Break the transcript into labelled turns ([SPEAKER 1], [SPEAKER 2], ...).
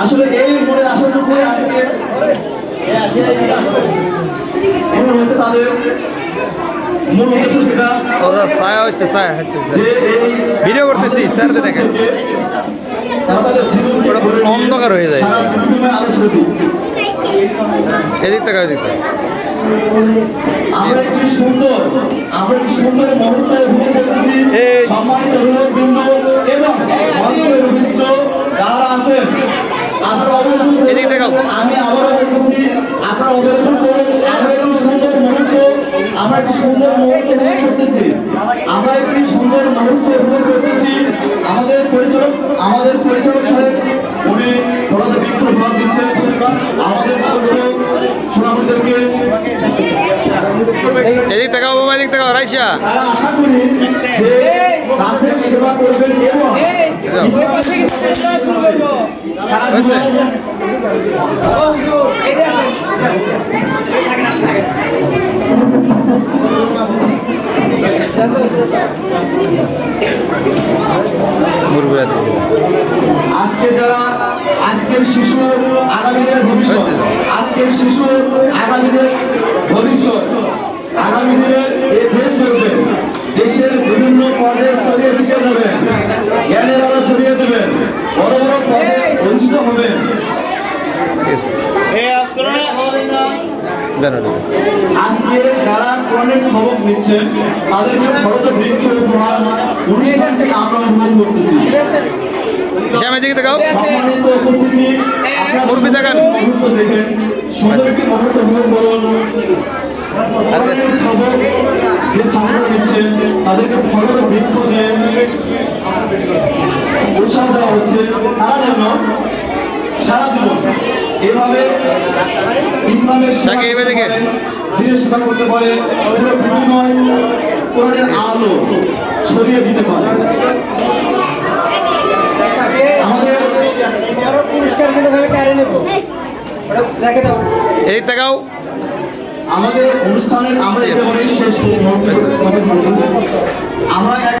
[SPEAKER 1] আসলে এই মনে আসাটুকু আজকে মনে হচ্ছে তাদের মূল উদ্দেশ্য সেটা
[SPEAKER 2] ছায়া হচ্ছে ছায়া হচ্ছে।
[SPEAKER 1] যে
[SPEAKER 2] ভিডিও করতেছি, স্যারদের দেখেন। ওটা অন্ধকার হয়ে যায়। এদিক থেকে ওদিক থেকে।
[SPEAKER 1] আমরা একটি সুন্দর? আমরা আমি আবারও বলতেছি আপনারা অবলোকন করুন আমরা একটি সুন্দর মুহূর্ত আমরা একটি সুন্দর মুহূর্ত উপভোগ করতেছি। আমরা একটি সুন্দর মুহূর্ত উপভোগ করতেছি। আমাদের পরিচালক আমাদের পরিচালক সাহেব উনি থোড়াতে বৃক্ষ ভাব দিচ্ছেন আমাদের ছোট সোনামণিদেরকে
[SPEAKER 2] এদিক থেকে বাবা এদিক থেকে রাইসা।
[SPEAKER 1] আশা করি যে রাষ্ট্রের সেবা করবেন আজকে যারা আজকের শিশু আগামী দিনের ভবিষ্যৎ আজকের শিশু আগামী দিনের ভবিষ্যৎ আগামী দিনে
[SPEAKER 2] ওটা
[SPEAKER 1] আজকে যারা কোরআনের সবক নিচ্ছেন তাদেরকে ফলত বৃক্ষ উপহার অনুষ্ঠান থেকে আমরা অনুভব করতেছি।
[SPEAKER 2] শ্যাম এদিকে দেখাও
[SPEAKER 1] সম্মানিত উপস্থিতি আপনারা
[SPEAKER 2] মুরব্বি দেখান।
[SPEAKER 1] মুহূর্ত দেখেন সুন্দর একটি মুহূর্ত করুন। যে ছাত্র নিচ্ছেন তাদেরকে
[SPEAKER 2] সাকিব,
[SPEAKER 1] তাকাও
[SPEAKER 2] এদিকে।
[SPEAKER 1] পারে, সেবা করতে পারে পুরো কোরআনের আলো ছড়িয়ে দিতে পারে। আমাদের
[SPEAKER 3] পুরস্কার কিন্তু ভাবে কেড়ে নেব রেখে দাও
[SPEAKER 2] এদিক দেখাও
[SPEAKER 1] আমাদের অনুষ্ঠানের আমরা একেবারে শেষ মুহূর্তে এক